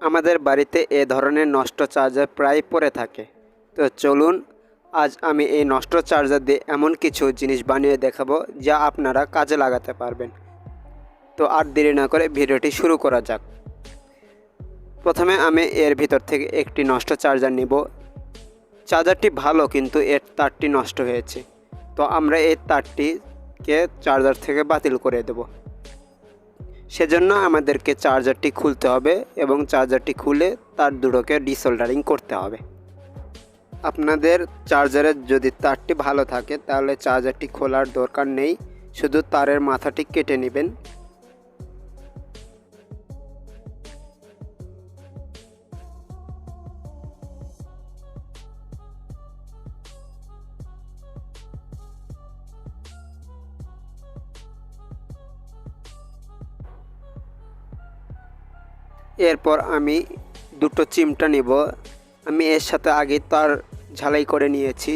আমাদের বাড়িতে এ ধরনের নষ্ট চার্জার প্রায় পড়ে থাকে। তো চলুন, আজ আমি এই নষ্ট চার্জার দিয়ে এমন কিছু জিনিস বানিয়ে দেখাবো যা আপনারা কাজে লাগাতে পারবেন। তো আর দেরি না করে ভিডিওটি শুরু করা যাক। প্রথমে আমি এর ভিতর থেকে একটি নষ্ট চার্জার নিব। চার্জারটি ভালো কিন্তু এর তারটি নষ্ট হয়েছে। তো আমরা এই তারটিকে চার্জার থেকে বাতিল করে দেব। সেজন্য আমাদেরকে চার্জারটি খুলতে হবে এবং চার্জারটি খুলে তার দুটোকে ডিসোল্ডারিং করতে হবে। আপনাদের চার্জারের যদি তারটি ভালো থাকে, তাহলে চার্জারটি খোলার দরকার নেই। শুধু তারের মাথাটি কেটে নেবেন। এরপর আমি দুটো চিমটা নেব। আমি এর সাথে আগে তার ঝালাই করে নিয়েছি।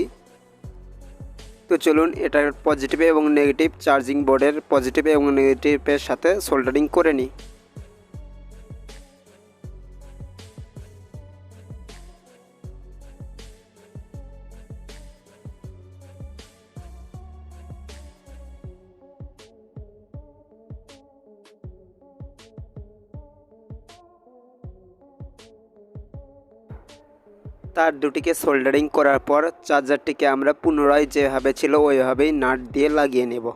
তো চলুন এটার পজিটিভ এবং নেগেটিভ চার্জিং বোর্ডের পজিটিভ এবং নেগেটিভের সাথে সোল্ডারিং করে নিই। তার দুটিকে সোল্ডারিং করার পর চার্জারটিকে আমরা পুনরায় যেভাবে ছিল ওইভাবেই নাট দিয়ে লাগিয়ে নেব।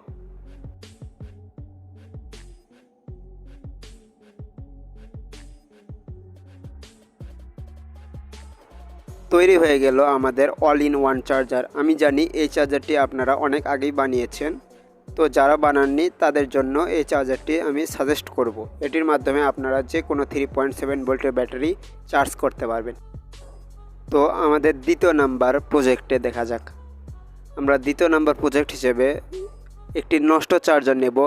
তৈরি হয়ে গেল আমাদের অল ইন ওয়ান চার্জার আমি জানি এই চার্জারটি আপনারা অনেক আগেই বানিয়েছেন। তো যারা বানাননি, তাদের জন্য এই চার্জারটি আমি সাজেস্ট করব। এটির মাধ্যমে আপনারা যে কোনো থ্রি পয়েন্ট সেভেন ভোল্টের ব্যাটারি চার্জ করতে পারবেন। তো আমাদের দ্বিতীয় নাম্বার প্রজেক্টে দেখা যাক। আমরা দ্বিতীয় নাম্বার প্রজেক্ট হিসেবে একটি নষ্ট চার্জার নেব।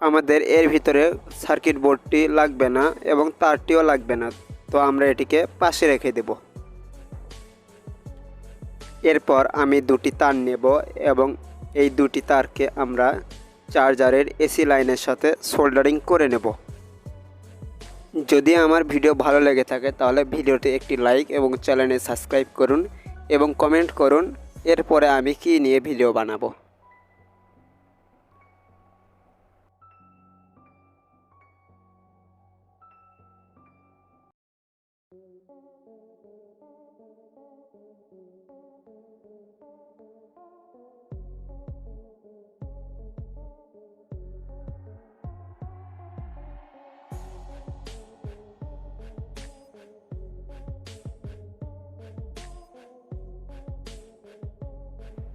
আমাদের এর ভিতরে সার্কিট বোর্ডটি লাগবে না এবং তারটিও লাগবে না। তো আমরা এটিকে পাশে রেখে দেব। এরপর আমি দুটি তার নেব এবং এই দুটি তারকে আমরা চার্জারের এসি লাইনের সাথে সোল্ডারিং করে নেব। যদি আমার ভিডিও ভালো লেগে থাকে, তাহলে ভিডিওতে একটি লাইক এবং চ্যানেলে সাবস্ক্রাইব করুন এবং কমেন্ট করুন। এরপরে আমি কি নিয়ে ভিডিও বানাবো?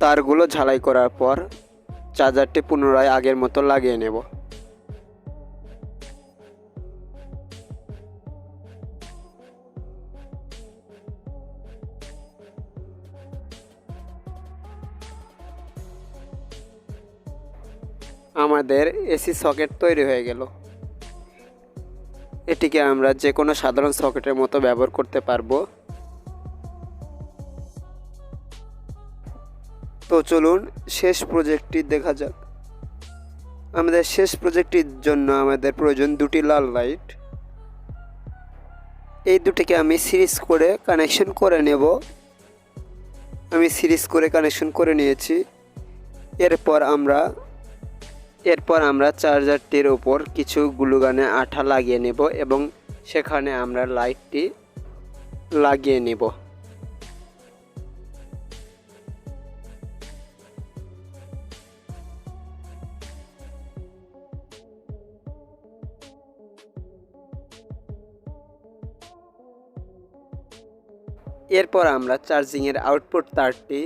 তারগুলো ঝালাই করার পর চার্জারটি পুনরায় আগের মতো লাগিয়ে নেব। আমাদের এসি সকেট তৈরি হয়ে গেল। এটিকে আমরা যে কোনো সাধারণ সকেটের মতো ব্যবহার করতে পারব। তো চলুন শেষ প্রজেক্টটি দেখা যাক। আমাদের শেষ প্রজেক্টটির জন্য আমাদের প্রয়োজন দুটি লাল লাইট এই দুটিকে আমি সিরিজ করে কানেকশন করে নেব। আমি সিরিজ করে কানেকশন করে নিয়েছি। এরপর আমরা এরপর আমরা চার্জারটির ওপর কিছু গ্লুগানে আঠা লাগিয়ে নেব এবং সেখানে আমরা লাইটটি লাগিয়ে নেব। এরপর আমরা চার্জিংয়ের আউটপুট তারটি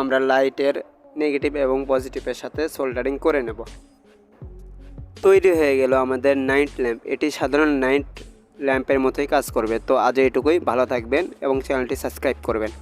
আমরা লাইটের নেগেটিভ এবং পজিটিভের সাথে সোল্ডারিং করে নেব। তৈরি হয়ে গেল আমাদের নাইট ল্যাম্প। এটি সাধারণ নাইট ল্যাম্পের মতোই কাজ করবে। তো আজ এটুকুই ভালো থাকবেন এবং চ্যানেলটি সাবস্ক্রাইব করবেন।